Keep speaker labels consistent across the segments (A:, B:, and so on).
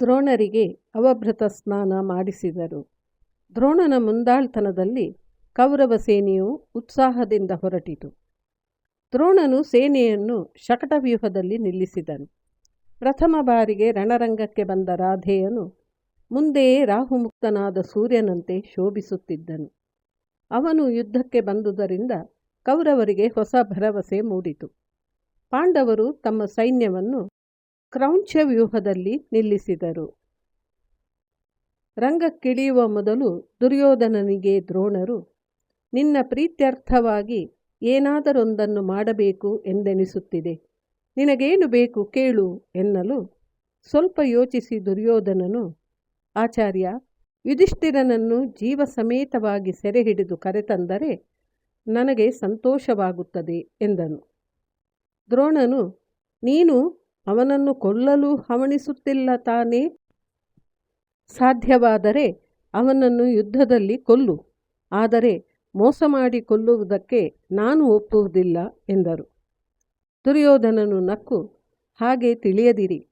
A: ದ್ರೋಣರಿಗೆ ಅವಭೃತ ಸ್ನಾನ ಮಾಡಿಸಿದರು. ದ್ರೋಣನ ಮುಂದಾಳ್ತನದಲ್ಲಿ ಕೌರವ ಸೇನೆಯು ಉತ್ಸಾಹದಿಂದ ಹೊರಟಿತು. ದ್ರೋಣನು ಸೇನೆಯನ್ನು ಶಕಟವ್ಯೂಹದಲ್ಲಿ ನಿಲ್ಲಿಸಿದನು. ಪ್ರಥಮ ಬಾರಿಗೆ ರಣರಂಗಕ್ಕೆ ಬಂದ ರಾಧೆಯನು ಮುಂದೆಯೇ ರಾಹುಮುಕ್ತನಾದ ಸೂರ್ಯನಂತೆ ಶೋಭಿಸುತ್ತಿದ್ದನು. ಅವನು ಯುದ್ಧಕ್ಕೆ ಬಂದುದರಿಂದ ಕೌರವರಿಗೆ ಹೊಸ ಭರವಸೆ ಮೂಡಿತು. ಪಾಂಡವರು ತಮ್ಮ ಸೈನ್ಯವನ್ನು ಕ್ರೌಂಚ ವ್ಯೂಹದಲ್ಲಿ ನಿಲ್ಲಿಸಿದರು. ರಂಗಕ್ಕಿಳಿಯುವ ಮೊದಲು ದುರ್ಯೋಧನನಿಗೆ ದ್ರೋಣರು, ನಿನ್ನ ಪ್ರೀತ್ಯರ್ಥವಾಗಿ ಏನಾದರೊಂದನ್ನು ಮಾಡಬೇಕು ಎಂದೆನಿಸುತ್ತಿದೆ. ನಿನಗೇನು ಬೇಕು ಕೇಳು ಎನ್ನಲು ಸ್ವಲ್ಪ ಯೋಚಿಸಿ ದುರ್ಯೋಧನನು, ಆಚಾರ್ಯ, ಯುಧಿಷ್ಠಿರನನ್ನು ಜೀವ ಸಮೇತವಾಗಿ ಸೆರೆ ಕರೆತಂದರೆ ನನಗೆ ಸಂತೋಷವಾಗುತ್ತದೆ ಎಂದನು. ದ್ರೋಣನು, ನೀನು ಅವನನ್ನು ಕೊಲ್ಲಲು ಹವಣಿಸುತ್ತಿಲ್ಲ ತಾನೇ. ಸಾಧ್ಯವಾದರೆ ಅವನನ್ನು ಯುದ್ಧದಲ್ಲಿ ಕೊಲ್ಲು. ಆದರೆ ಮೋಸ ಮಾಡಿ ಕೊಲ್ಲುವುದಕ್ಕೆ ನಾನು ಒಪ್ಪುವುದಿಲ್ಲ ಎಂದರು. ದುರ್ಯೋಧನನು ನಕ್ಕು, ಹಾಗೆ ತಿಳಿಯದಿರಿ.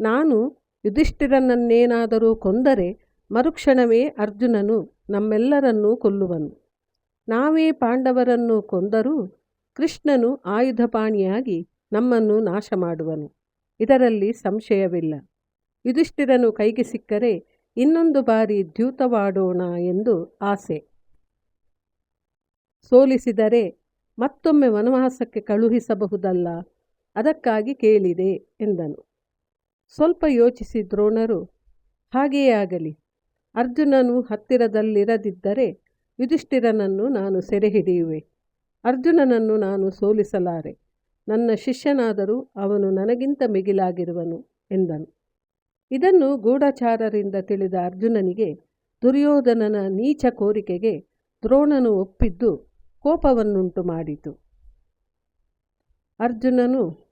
A: ನಾನು ಯುಧಿಷ್ಠಿರನನ್ನೇನಾದರೂ ಕೊಂದರೆ ಮರುಕ್ಷಣವೇ ಅರ್ಜುನನು ನಮ್ಮೆಲ್ಲರನ್ನೂ ಕೊಲ್ಲುವನು. ನಾವೇ ಪಾಂಡವರನ್ನು ಕೊಂದರೂ ಕೃಷ್ಣನು ಆಯುಧಪಾಣಿಯಾಗಿ ನಮ್ಮನ್ನು ನಾಶ ಮಾಡುವನು ಇದರಲ್ಲಿ ಸಂಶಯವಿಲ್ಲ. ಯುಧಿಷ್ಠಿರನು ಕೈಗೆ ಸಿಕ್ಕರೆ ಇನ್ನೊಂದು ಬಾರಿ ದ್ಯೂತವಾಡೋಣ ಎಂದು ಆಸೆ. ಸೋಲಿಸಿದರೆ ಮತ್ತೊಮ್ಮೆ ವನವಾಸಕ್ಕೆ ಕಳುಹಿಸಬಹುದಲ್ಲ? ಅದಕ್ಕಾಗಿ ಕೇಳಿದೆ ಎಂದನು. ಸ್ವಲ್ಪ ಯೋಚಿಸಿ ದ್ರೋಣರು, ಹಾಗೆಯೇ ಆಗಲಿ. ಅರ್ಜುನನು ಹತ್ತಿರದಲ್ಲಿರದಿದ್ದರೆ ಯುಧಿಷ್ಠಿರನನ್ನು ನಾನು ಸೆರೆ ಹಿಡಿಯುವೆ ಅರ್ಜುನನನ್ನು ನಾನು ಸೋಲಿಸಲಾರೆ. ನನ್ನ ಶಿಷ್ಯನಾದರೂ ಅವನು ನನಗಿಂತ ಮಿಗಿಲಾಗಿರುವನು ಎಂದನು. ಇದನ್ನು ಗೂಢಚಾರರಿಂದ ತಿಳಿದ ಅರ್ಜುನನಿಗೆ ದುರ್ಯೋಧನನ ನೀಚ ಕೋರಿಕೆಗೆ ದ್ರೋಣನು ಒಪ್ಪಿದ್ದು ಕೋಪವನ್ನುಂಟು ಮಾಡಿತು. ಅರ್ಜುನನು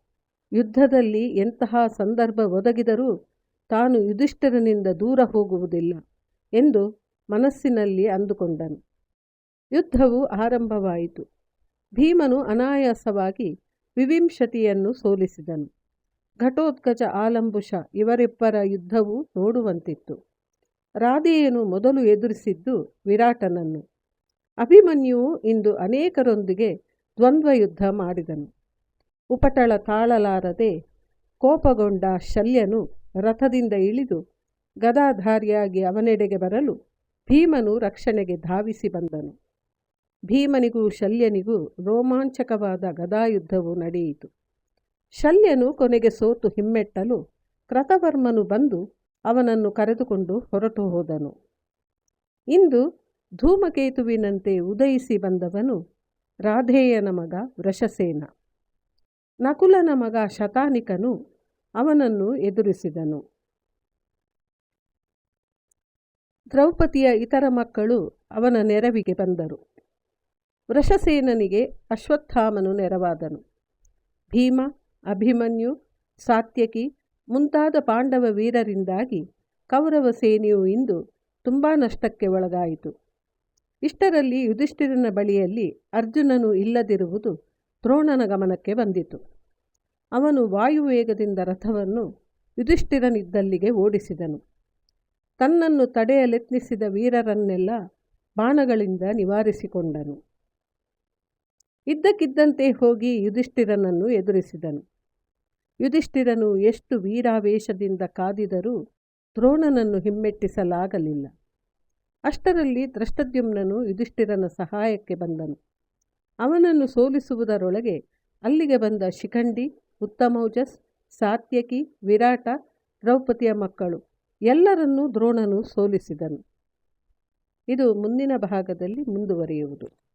A: ಯುದ್ಧದಲ್ಲಿ ಎಂತಹ ಸಂದರ್ಭ ಒದಗಿದರೂ ತಾನು ಯುಧಿಷ್ಠರನಿಂದ ದೂರ ಹೋಗುವುದಿಲ್ಲ ಎಂದು ಮನಸ್ಸಿನಲ್ಲಿ ಅಂದುಕೊಂಡನು. ಯುದ್ಧವು ಆರಂಭವಾಯಿತು. ಭೀಮನು ಅನಾಯಾಸವಾಗಿ ವಿವಿಂಶತಿಯನ್ನು ಸೋಲಿಸಿದನು. ಘಟೋತ್ಕಚ ಆಲಂಬುಷ ಇವರಿಬ್ಬರ ಯುದ್ಧವು ನೋಡುವಂತಿತ್ತು. ರಾಧೆಯನು ಮೊದಲು ಎದುರಿಸಿದ್ದು ವಿರಾಟನನ್ನು. ಅಭಿಮನ್ಯುವು ಇಂದು ಅನೇಕರೊಂದಿಗೆ ದ್ವಂದ್ವ ಯುದ್ಧ ಮಾಡಿದನು. ಉಪಟಳ ತಾಳಲಾರದೆ ಕೋಪಗೊಂಡ ಶಲ್ಯನು ರಥದಿಂದ ಇಳಿದು ಗದಾಧಾರಿಯಾಗಿ ಅವನೆಡೆಗೆ ಬರಲು ಭೀಮನು ರಕ್ಷಣೆಗೆ ಧಾವಿಸಿ ಬಂದನು. ಭೀಮನಿಗೂ ಶಲ್ಯನಿಗೂ ರೋಮಾಂಚಕವಾದ ಗದಾಯುದ್ಧವು ನಡೆಯಿತು. ಶಲ್ಯನು ಕೊನೆಗೆ ಸೋತು ಹಿಮ್ಮೆಟ್ಟಲು ಕ್ರತವರ್ಮನು ಬಂದು ಅವನನ್ನು ಕರೆದುಕೊಂಡು ಹೊರಟು ಹೋದನು. ಇಂದು ಧೂಮಕೇತುವಿನಂತೆ ಉದಯಿಸಿ ಬಂದವನು ರಾಧೇಯನ ಮಗ ವೃಷಸೇನ. ನಕುಲನ ಮಗ ಶತಾನಿಕನು ಅವನನ್ನು ಎದುರಿಸಿದನು. ದ್ರೌಪದಿಯ ಇತರ ಮಕ್ಕಳು ಅವನ ನೆರವಿಗೆ ಬಂದರು. ವೃಷಸೇನನಿಗೆ ಅಶ್ವತ್ಥಾಮನು ನೆರವಾದನು. ಭೀಮ, ಅಭಿಮನ್ಯು, ಸಾತ್ಯಕಿ ಮುಂತಾದ ಪಾಂಡವ ವೀರರಿಂದಾಗಿ ಕೌರವ ಸೇನೆಯು ಇಂದು ತುಂಬ ನಷ್ಟಕ್ಕೆ ಒಳಗಾಯಿತು. ಇಷ್ಟರಲ್ಲಿ ಯುಧಿಷ್ಠಿರನ ಬಳಿಯಲ್ಲಿ ಅರ್ಜುನನು ಇಲ್ಲದಿರುವುದು ದ್ರೋಣನ ಗಮನಕ್ಕೆ ಬಂದಿತು. ಅವನು ವಾಯುವೇಗದಿಂದ ರಥವನ್ನು ಯುಧಿಷ್ಠಿರನಿದ್ದಲ್ಲಿಗೆ ಓಡಿಸಿದನು. ತನ್ನನ್ನು ತಡೆಯಲೆತ್ನಿಸಿದ ವೀರರನ್ನೆಲ್ಲ ಬಾಣಗಳಿಂದ ನಿವಾರಿಸಿಕೊಂಡನು. ಇದ್ದಕ್ಕಿದ್ದಂತೆ ಹೋಗಿ ಯುಧಿಷ್ಠಿರನನ್ನು ಎದುರಿಸಿದನು. ಯುಧಿಷ್ಠಿರನು ಎಷ್ಟು ವೀರಾವೇಶದಿಂದ ಕಾದಿದರೂ ದ್ರೋಣನನ್ನು ಹಿಮ್ಮೆಟ್ಟಿಸಲಾಗಲಿಲ್ಲ. ಅಷ್ಟರಲ್ಲಿ ದ್ರಷ್ಟದ್ಯುಮ್ನನು ಯುಧಿಷ್ಠಿರನ ಸಹಾಯಕ್ಕೆ ಬಂದನು. ಅವನನ್ನು ಸೋಲಿಸುವುದರೊಳಗೆ ಅಲ್ಲಿಗೆ ಬಂದ ಶಿಖಂಡಿ, ಉತ್ತಮೌಜಸ್, ಸಾತ್ಯಕಿ, ವಿರಾಟ, ದ್ರೌಪದಿಯ ಮಕ್ಕಳು ಎಲ್ಲರನ್ನೂ ದ್ರೋಣನು ಸೋಲಿಸಿದನು. ಇದು ಮುಂದಿನ ಭಾಗದಲ್ಲಿ ಮುಂದುವರಿಯುವುದು.